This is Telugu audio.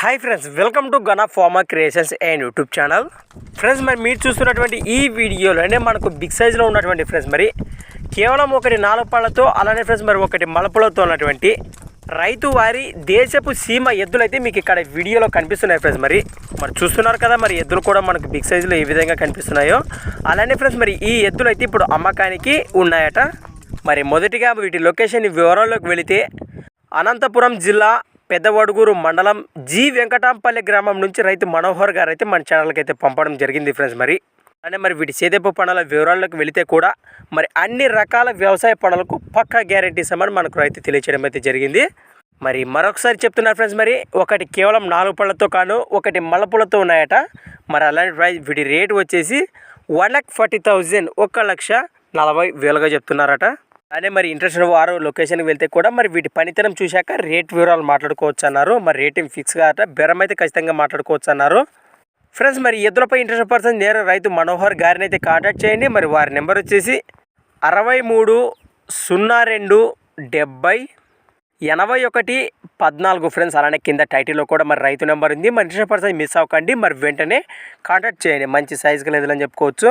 Hi friends welcome to Gana pharma creations and YouTube channel friends మరి మీరు చూస్తున్నటువంటి ఈ వీడియోలోనే మనకు బిగ్ సైజులో ఉన్నటువంటి ఫ్రెండ్స్ మరి కేవలం ఒకటి నాలుగు పళ్ళతో అలానే ఫ్రెండ్స్ మరి ఒకటి మలపులతో ఉన్నటువంటి రైతు వారి దేశపు సీమ ఎద్దులు అయితే మీకు ఇక్కడ వీడియోలో కనిపిస్తున్నాయి ఫ్రెండ్స్ మరి మరి చూస్తున్నారు కదా మరి ఎద్దులు కూడా మనకు బిగ్ సైజులో ఏ విధంగా కనిపిస్తున్నాయో. అలానే ఫ్రెండ్స్ మరి ఈ ఎద్దులు అయితే ఇప్పుడు అమ్మకానికి ఉన్నాయట. మరి మొదటిగా వీటి లొకేషన్ వివరాల్లోకి వెళితే అనంతపురం జిల్లా పెద్దవడుగురు మండలం జి వెంకటాంపల్లి గ్రామం నుంచి రైతు మనోహర్ గారు అయితే మన ఛానల్కి అయితే పంపడం జరిగింది ఫ్రెండ్స్ మరి. అలానే మరి వీటి సేదేపు పనుల వివరాల్లోకి వెళితే కూడా మరి అన్ని రకాల వ్యవసాయ పనులకు పక్కా గ్యారెంటీ ఇస్తామని మనకు రైతు తెలియచేయడం అయితే జరిగింది. మరి మరొకసారి చెప్తున్నారు ఫ్రెండ్స్ మరి ఒకటి కేవలం నాలుగు పళ్ళతో కాను ఒకటి మల్లపులతో ఉన్నాయట. మరి అలాంటి ప్రైస్ వీటి రేటు వచ్చేసి వన్ ల్యాక్ ఫార్టీ థౌజండ్ ఒక లక్ష నలభై వేలుగా చెప్తున్నారట. అదే మరి ఇంట్రెస్ట్ వారు లొకేషన్కి వెళ్తే కూడా మరి వీటి పనితనం చూశాక రేట్ వివరాలు మాట్లాడుకోవచ్చు అన్నారు. మరి రేటింగ్ ఫిక్స్ కాట బెరం అయితే ఖచ్చితంగా మాట్లాడుకోవచ్చు అన్నారు. ఫ్రెండ్స్ మరి ఎద్దులపై ఇంట్రెస్ట్ పర్సన్ నేరు రైతు మనోహర్ గారిని అయితే కాంటాక్ట్ చేయండి. మరి వారి నెంబర్ వచ్చేసి అరవై మూడు సున్నా రెండు డెబ్బై ఎనభై ఒకటి పద్నాలుగు. ఫ్రెండ్స్ అలానే కింద టైటిల్లో కూడా మరి రైతు నెంబర్ ఉంది. మరి ఇంట్రెస్ట్ పర్సన్ మిస్ అవ్వకండి. మరి వెంటనే కాంటాక్ట్ చేయండి. మంచి సైజుకి లేదని చెప్పుకోవచ్చు.